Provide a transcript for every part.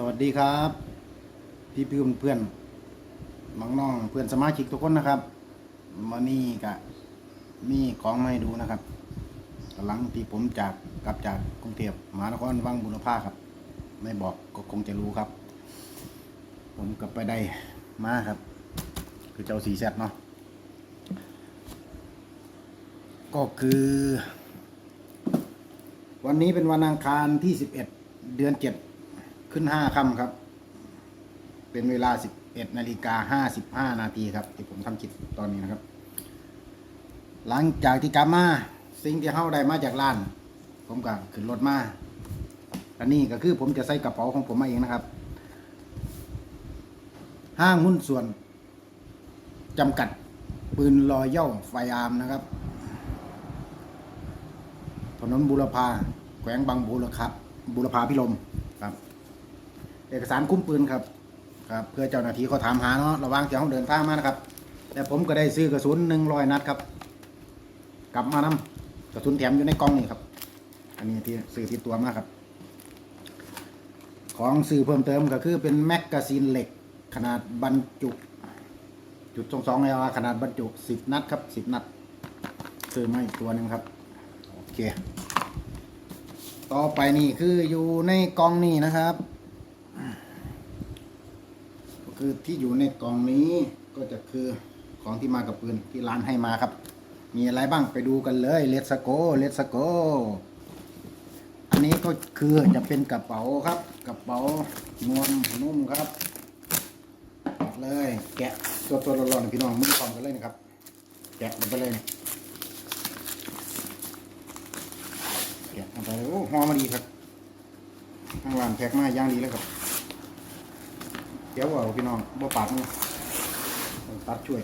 สวัสดีครับ พี่เพื่อนเพื่อนน้องน้องเพื่อนสมาชิกทุกคนนะครับวันนี้ก็มีของมาให้ดูนะครับกำลังที่ผมจากกลับจากกรุงเทพมหานครวังบุรพาครับ ไม่บอกก็คงจะรู้ครับ ผมกลับไปได้มาครับ คือเจ้าสีแซดเนาะก็คือ วันนี้เป็นวันอังคารที่11เดือน7 ขึ้น5ค่ำครับ เป็นเวลา11นาฬิกา55นาทีครับ ที่ผมทำคลิปตอนนี้นะครับ หลังจากที่กลับมาสิ่งที่เข้าได้มาจากร้าน ผมก็ขึ้นรถมาอันนี้ก็คือผมจะใส่กระเป๋าของผมมาเองนะครับ ห้างหุ้นส่วนจำกัดปืนลอยเย่าไฟอาร์มนะครับ ถนนบุรพาแขวงบางบุรครับบุรพาพิลมครับ เอกสารคุ้มปืนครับครับ เพื่อเจ้าหน้าที่เขาถามหาเนาะระหว่างที่เขาเดินทางมานะครับ แต่ผมก็ได้ซื้อกระสุนหนึ่งร้อยนัดครับ กลับมานำกระสุนแถมอยู่ในกล่องนี่ครับ อันนี้ที่ซื้อที่ตัวมาครับ ของซื้อเพิ่มเติมก็คือเป็นแมกกาซีนเหล็ก ขนาดบรรจุจุดสองสองเลยว่าขนาดบรรจุสิบนัดครับสิบนัด ซื้อมาอีกตัวหนึ่งครับ โอเค ต่อไปนี่คืออยู่ในกล่องนี้นะครับ ก็คือที่อยู่ในกล่องนี้ก็จะคือของที่มากับปืนที่ร้านให้มาครับ มีอะไรบ้างไปดูกันเลยเลสโกเลสโกอันนี้ก็คือจะเป็นกระเป๋าครับกระเป๋านวมนุ่มครับเลยแกะตัวตัวร้อนๆพี่น้องมือพร้อมกันเลยนะครับ แกะลงไปเลยแกะเอาไปโอ้หอมาดีครับทางร้านแพ็กมาอย่างดีเลยครับ ดี๋ยวเอาพี่น้องบ่ปาดมือตัดช่วย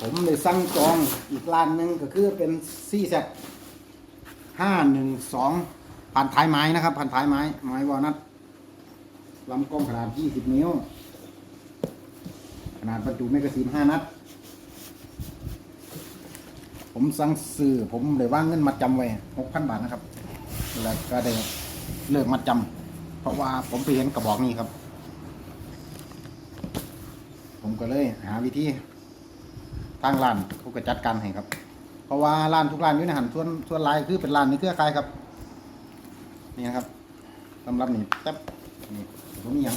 ผมเลยสั่งจองอีกร้านหนึ่งก็คือเป็นซี่แซห้าหนึ่งสองผ่านท้ายไม้นะครับผ่านท้ายไม้ไม้วอลนัทลำกล้องขนาดยี่สิบนิ้ว ขนาดบรรจุแมกกาซีนห้านัด ผมสั่งซื้อผมเลยว่างเงินมัดจำไว้หกพันบาทนะครับ แล้วก็ได้เลิกมัดจำเพราะว่าผมไปเห็นกระบอกนี้ครับ ผมก็เลยหาวิธีทางร้านเขาก็จัดการให้ครับ เพราะว่าร้านทุกร้านอยู่ในหันส่วนส่วนลายคือเป็นร้านในเครือข่ายครับ นี่นะครับสำหรับนี่แป๊บนี่ผมมีหยัง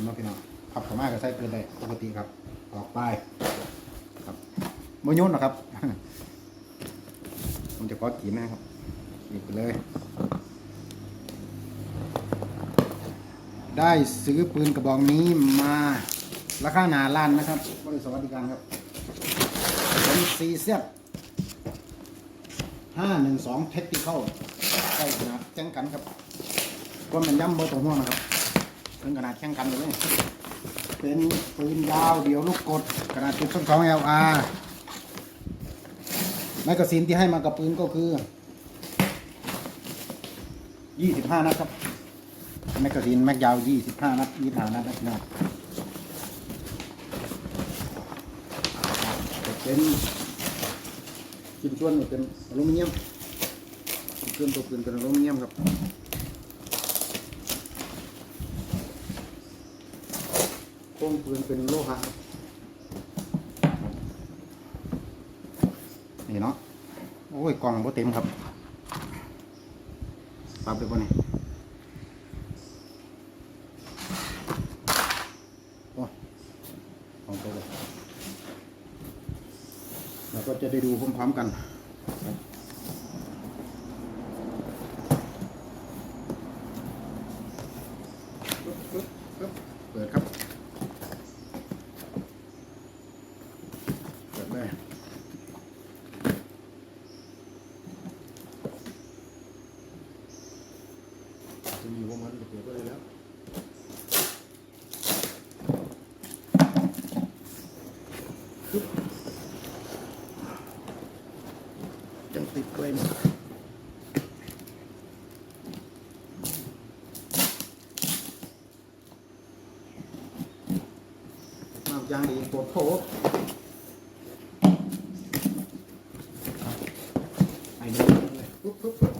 นไหมพี่น้องขับเข้ามาก็ใส่เกินได้ปกติครับ ออกไป โมยุ่นหรอครับ ผมจะขอกินนะครับหยิบไปเลย ได้ซื้อปืนกระบอกนี้มาราคาหนาล้านนะครับบริษัทสวัสดิการครับเป็นซีเซียห้าหนึ่งสองเทคนิคเข้าใกล้ขนาดแจ้งกันครับก็มันย้ำโบตรงห่วงนะครับเป็นขนาดแข่งกันเลย เป็นปืนยาวเดี่ยวลูกกดขนาดจุดสอง LR แมกกาซีนที่ให้มากับปืนก็คือ 25 นัดครับ แมกกาซีนแม็กยาว 25 นัด25นัดนะพี่น้องเป็นชิ้นส่วนเป็นอลูมิเนียมเครื่องตัวปืนเป็นอลูมิเนียมครับโค้งปืนเป็นโลหะครับ นี่เนาะโอ้ยกล่องบ่เต็มครับปรับไปบ่นี่โอ้ของตัวเลยเราก็จะได้ดูพร้อมๆกัน จะมีพวกมันเดี๋ยวก็ได้แล้วจังติดไว้หมดมากยางดีปวดโผไอ้นี่ปุ๊บปุ๊บ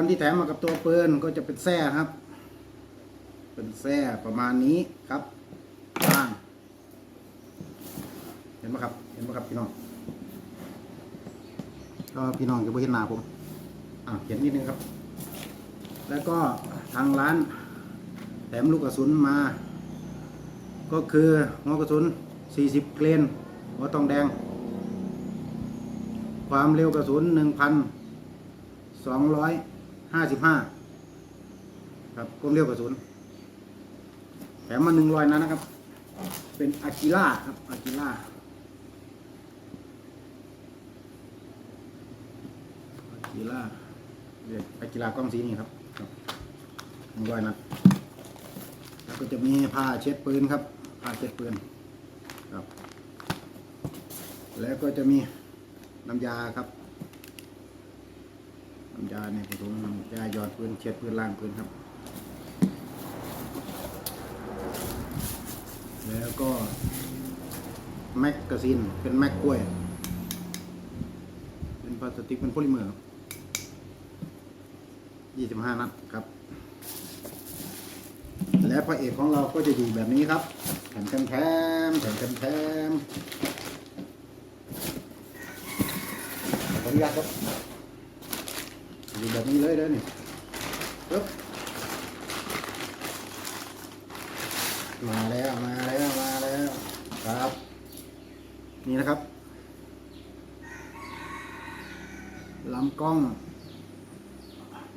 รณ์ที่แถมมากับตัวปืนก็จะเป็นแส้ครับ เป็นแส้ประมาณนี้ครับล่างเห็นไหมครับ เห็นไหมครับพี่น้องก็พี่น้องจะไม่เห็นหน้าผมอ่าเห็นนิดนึงครับ แล้วก็ทางร้านแถมลูกกระสุนมา ก็คือหัวกระสุน 40 เกรนหัวทองแดง ความเร็วกระสุน 1,255ครับความเร็วกระสุนแถมมา100นัดนนะครับ เป็นอากิล่าครับอากิล่าอากิล่าเรียกอากิล่ากล้องสีนี้ครับครับหนึ่งรอยนัดแล้วก็จะมีผ้าเช็ดปืนครับผ้าเช็ดปืนครับ แล้วก็จะมีน้ำยาครับ ยาเนี่ยผสมน้ำยายอดปืนเช็ดปืนล้างปืนครับ แล้วก็แม็กกาซีนเป็นแม็กกล้วย เป็นพลาสติกเป็นโพลิเมอร์ยี่สิบห้านัดครับ และพระเอกของเราก็จะอยู่แบบนี้ครับแถมแถมแถมแถมแถมแถมขออนุญาตครับ แบบนี้เลยเด้นี่ปึ๊บมาแล้วมาแล้วมาแล้วครับ นี่นะครับลำกล้อง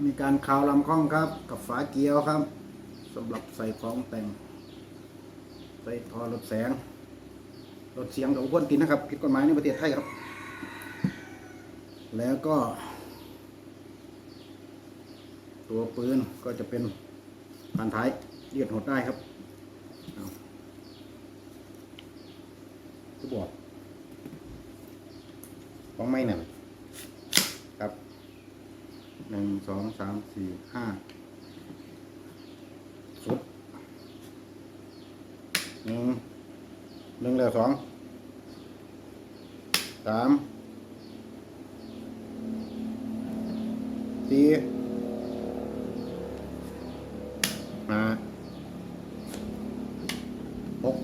มีการคาวลำกล้องครับ กับฝาเกียวครับสำหรับใส่ของแต่ง ใส่ทอลดแสงลดเสียงกับอุปกรณ์ตินนะครับผิดกฎหมายในประเทศไทยครับ แล้วก็ ตัวปืนก็จะเป็นพันท้ายเลียดหดได้ครับเอาก็บอกของไม่หนึ่งครับหนึ่งสองสามสี่ห้าสุดหนึ่งหนึ่งแล้วสองสามสี่ห้า หก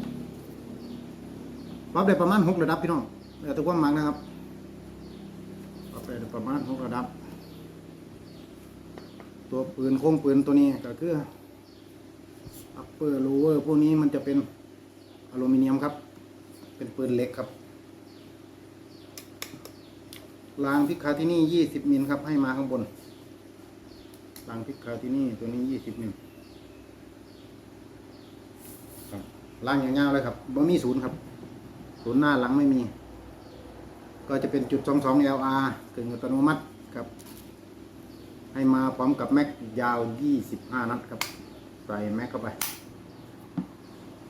ป รับได้ประมาณหกระดับพี่น้องแล้วแต่ความหมักนะครับปรับได้ประมาณหกระดับ ตัวปืนโค้งปืนตัวนี้ก็คือ upper lower พวกนี้มันจะเป็นอลูมิเนียมครับ เป็นปืนเล็กครับรางพิกคาที่นี่ยี่สิบมิลครับ ให้มาข้างบนรางพิกคาที่นี่ตัวนี้ยี่สิบมิลครับล่างยาวๆเลยครับบ่มีศูนย์ครับ ศูนย์หน้าหลังไม่มี ก็จะเป็นจุดสองสอง LR กึ่งอัตโนมัติครับ ให้มาพร้อมกับแม็กยาวยี่สิบห้านัดครับ ใส่แม็กเข้าไป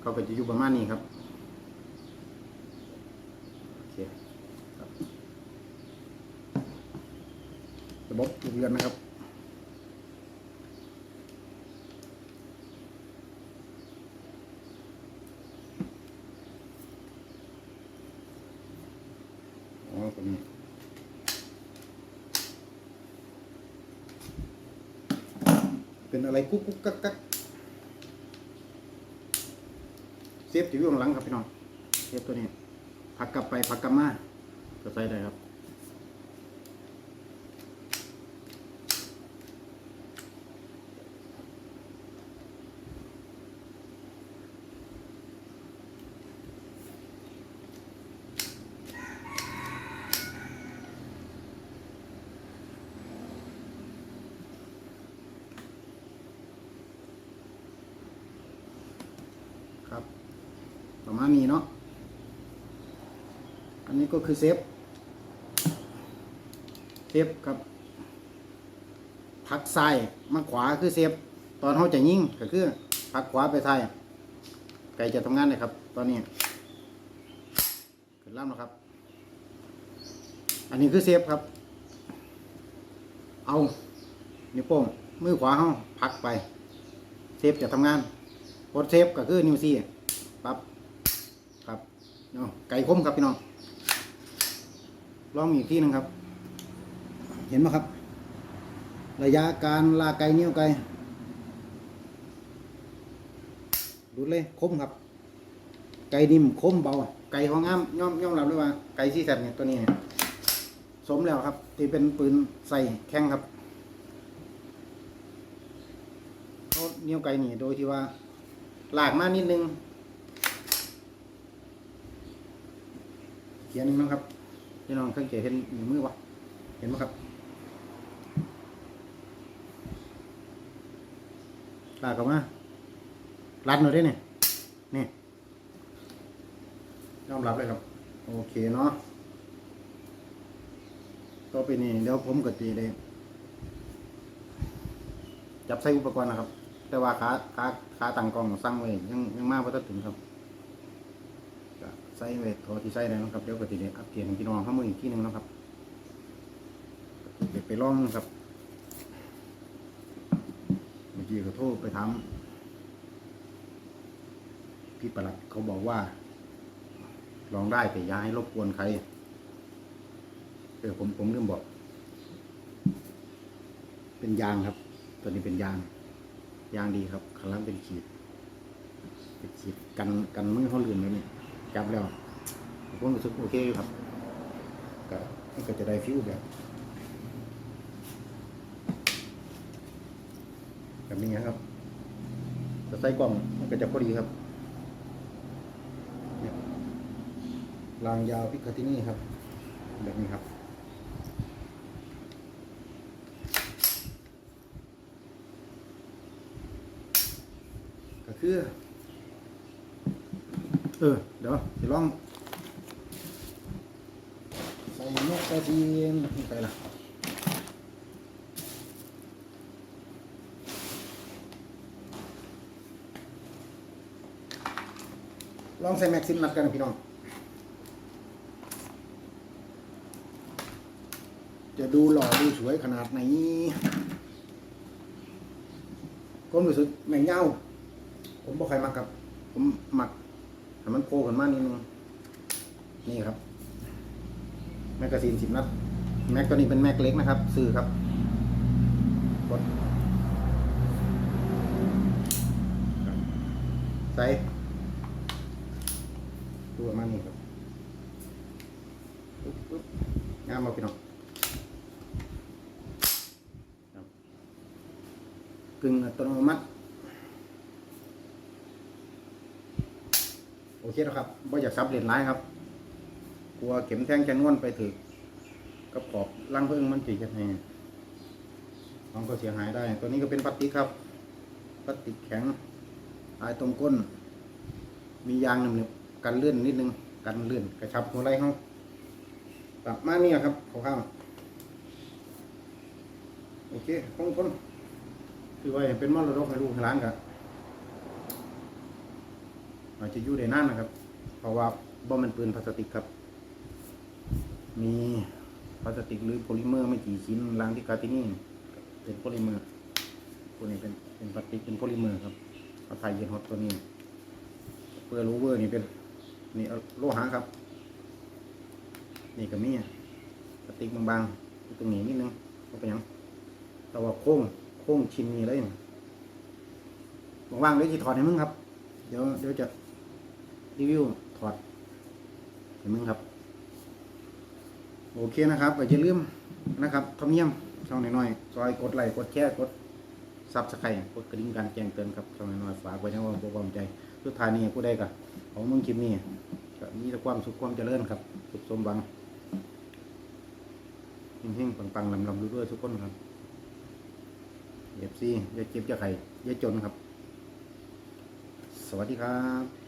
เขาก็จะอยู่ประมาณนี้ครับโอเคครับระบบลูกเรือนนะครับ อ๋อตรงนี้เป็น อะไรกุ๊กกุ๊กกักกักเซฟอยู่ข้างหลังครับพี่น้องเซฟตัวนี้ผักกลับไปผักกลับมาก็ใส่ได้ครับครับ มาณนี้เนาะ อันนี้ก็คือเซฟ เซฟครับพักซ้ายมาขวาคือเซฟ ตอนเขาจะยิงก็คือพักขวาไปซ้ายไก่จะทำงานเลยครับ ตอนนี้ขึ้นล่ำแล้วครับ อันนี้คือเซฟครับ เอานิ้วโป้งมือขวาเขาพักไป เซฟจะทำงานกดเซฟก็คือนิวซี่ปั๊บครับ เนาะไก่คมครับพี่น้องลองอีกที่หนึงครับ เห็นไหมครับ ระยะการลากไกนิ้วไก่ดูเลยคมครับ ไก่นิ่มคมเบา ไก่ของงามย่อมย่อมรับเลยว่าไก่ที่แซดเนี่ยตัวนี้เนี่ยสมแล้วครับ ที่เป็นปืนใส่แข้งครับเขานิ้วไก่นี่โดยที่ว่า หลากมากนิดนึง ขียนนึงนะครับพี่น้องสังเกตเห็นมือปะเห็นไหมครับลากออกมารัดหน่อยได้เนี่ยนี่ยอมรับเลยครับ โอเคเนาะต่อไปนี่เดี๋ยวผมก็ตีเลยจับใส่อุปกรณ์นะครับ แต่ว่าขาขาขาตั้งกองสั่งไว้ยังยังมากพอถึงครับ ใส่ไว้ทอที่ใส่ได้นะครับเดี๋ยวก็ตีเลยอัปเกรดให้พี่น้องข้ามืออีกที่หนึ่งนะครับเดี๋ยวไปลองครับเมื่อกี้ก็โทรไปถาพี่ประหลัดเขาบอกว่า ลองได้แต่ย่าให้รบกวนใครเออผมผมลืมบอก เป็นยางครับ ตัวนี้เป็นยางยางดีครับข้างล่างเป็นขีดเป็นขีดกันกันมือเขาลื่นแล้วนี่ย จับแล้วผมรู้สึกโอเคอยู่ครับก็มันก็จะได้ฟิวแบบแบบนี้ครับจะใส่กล่องมันก็จะพอดีครับเนี่ยรางยาวพิกาที่นี่ครับ แบบนี้ครับก็คือ ออ เดี๋ยวจะลอง ใส่นกกระเทียมนี่ไปละลองใส่แม็กซิมนัดกันพี่น้องจะดูหล่อดูสวยขนาดไหนก็รู้สึกแม่งเง่าผมบอกใครมักครับ ผมหมัก ให้มันโคกันมากนิดนึงนี่ครับ แมกกาซีนสิบนัด แม็กตัวนี้เป็นแม็กเล็กนะครับ ซื้อครับกดใส่ดูประมานี้ครับปึ๊บปึ๊บงามมาพี่น้องกึ่งอัตโนมัติ โอ เคแล้วครับว่าอยากซับเหรียญร้ายครับ กลัวเข็มแท่งจะนวนไปถึกกับขอบล่างเพิ่งมันจีกันไงมันก็เสียหายได้ ตัวนี้ก็เป็นพลาสติกครับพลาสติกแข็งลายตรงก้น มียางหนึบๆกันเลื่อนนิดนึง กันเลื่อนกระชับหัวไหล่เขาปรับมาเนี่ยครับข้าวโอเคคงคนคือว่าเป็นมรดกให้ลูกให้หลานกับ อาจจะอยู่ได้นานนะครับ เพราะว่าบ่มันปืนพลาสติกครับ มีพลาสติกหรือโพลิเมอร์ไม่กี่ชิ้นล้างที่กาตินี่เป็นโพลิเมอร์พวนี้เป็นเป็นพลาสติกเป็นโพลิเมอร์ครับเอาไทยเย็นฮอตตัวนี้เพื่อรูเวอร์นี่เป็นนี่โลหะครับ นี่ก็มีพลาสติกบางๆตรงนี้นิดนึงก็เป็นยังแต่ว่าโค้งโค้งชิ้นนี้เลยว่างๆเดี๋ยวจะถอดให้มึงครับ เดี๋ยวเดี๋ยวจะ รีวิวถอดเห็นไหมครับ โอเคนะครับก็อย่าลืมนะครับทำเนียมช่องน้อยๆซอยกดไลค์กดแชร์กดซับสไครต์กดกระดิ่งการแจ้งเตือนครับช่องน้อยๆฝากไว้ในว่าบความใจสุดท้ายนี้ผู้ใดก็ของมึงคลิปนี้ก็มีแต่ความสุขความเจริญครับ สุขสมหวังเฮงๆปังๆลำๆด้วยๆทุกคนครับเอฟซีอย่าเจ็บอย่าไข่อย่าจนครับ สวัสดีครับ